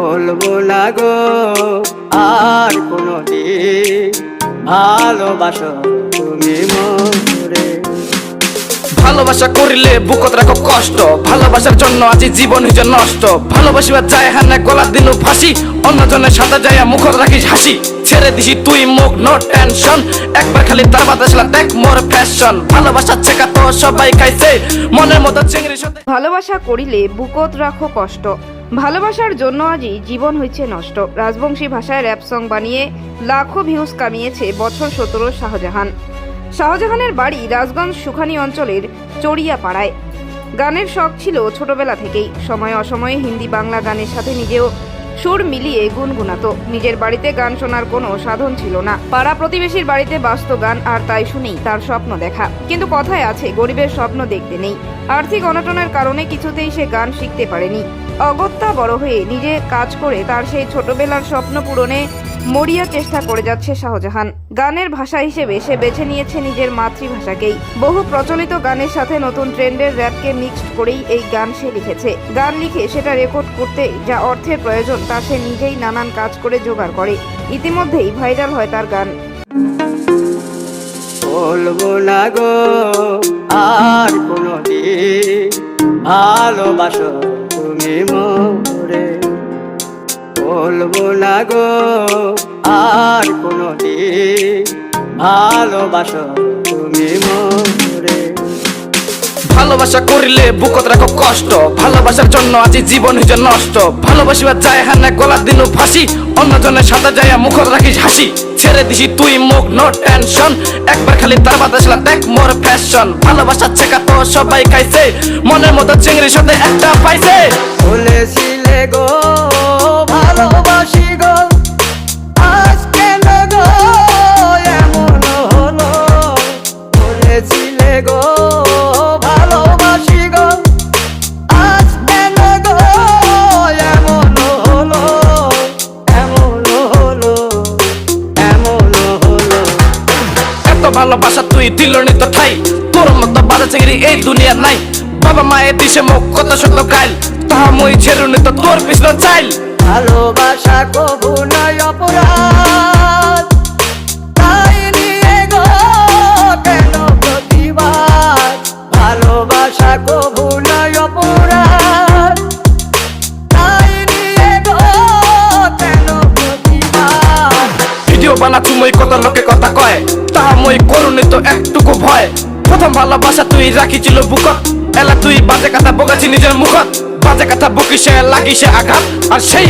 বলব না গো আর কোনো দিন ভালোবাসো তুমি মরে। ভালোবাসা করিলে বুকত রাখো কষ্ট ভালোবাসার জন্য আজি জীবন হইছে নষ্ট। ভালোবাসিবার যায় হানে গলা দিনু ফাঁসি অন্যজনের সাথে যায় মুখত রাখিস হাসি। ছেড়ে দিছি তুই মুখ নো টেনশন একবার খালি তার বাতাসলা দেখ মোর ফ্যাশন ভালোবাসা ছেকা তো সবাই খাইছে মনের মতো চিংড়ির সাথে। ভালোবাসা করিলে বুকত রাখো কষ্ট ভালোবাসার জন্য আজই জীবন হয়েছে নষ্ট। রাজবংশী ভাষায় র্যাপ সং বানিয়ে লাখো ভিউজ কামিয়েছে বছর সতেরো শাহজাহান। শাহজাহানের বাড়ি রাজগঞ্জ সুখানি অঞ্চলের চড়িয়াপাড়ায়। গানের শখ ছিল ছোটবেলা থেকেই। সময় অসময়ে হিন্দি বাংলা গানের সাথে নিজেও সুর মিলিয়ে গুনগুনাত। নিজের বাড়িতে গান শোনার কোনো সাধন ছিল না। পাড়া প্রতিবেশীর বাড়িতে বাস্ত গান, আর তাই শুনেই তার স্বপ্ন দেখা। কিন্তু কথায় আছে, গরিবের স্বপ্ন দেখতে নেই। আর্থিক অনটনের কারণে কিছুতেই সে গান শিখতে পারেনি। অগত্যা বড় হয়ে নিজে কাজ করে তার সেই ছোটবেলার স্বপ্ন পূরণে মরিয়া চেষ্টা করে যাচ্ছে শাহজাহান। গানের ভাষা হিসেবে সে বেছে নিয়েছে নিজের মাতৃভাষাকেই। বহু প্রচলিত গানের সাথে নতুন ট্রেন্ডের র্যাপকে মিক্সড করেই এই গান সে লিখেছে। গান লিখে সেটা রেকর্ড করতে যা অর্থের প্রয়োজন তা সে নিজেই নানান কাজ করে জোগাড় করে। ইতিমধ্যেই ভাইরাল হয় তার গান। বলব না গো, আর ভালোবাসো তুমি মরে বলব না গো আর কোনো দিন ভালোবাসো তুমি মরে। ভালোবাসা করিলে বুকত রাখো কষ্ট ভালোবাসার জন্য আজি জীবন হইছে নষ্ট। ভালোবাসিবার যায় হানে গলা দিনু ফাঁসি অন্যজনের সাথে যায় মুখত রাখিস হাসি। ছেড়ে দিছি তুই মুখ নো টেনশন একবার খালি তার বাতাসলা দেখ মোর ফ্যাশন ভালোবাসা ছেকা তো সবাই খাইছে মনের মতো চিংড়ির সাথে একটা পাইছে। বলেছিলে ভালোবাসা তুই দিল তো ঠাই। তোর মতো বাজা চিংড়ি এই দুনিয়া নাই। বাবা মায়ের দিশে মুখ কত শত গাইল তাহা মই ছেড়ুনি তো তোর পিছন চাইল। ভালোবাসা কবু নাই অপরাধ। মই কত লোকে কথা কয় তাহা মই করুনি তো একটুকু ভয়। প্রথম ভালোবাসা তুই রাখিছিল বুকত, এলা তুই বাজে কথা বকাছি নিজের মুখত। বাজে কথা বকিসে লাগিছে আঘাত, আর সেই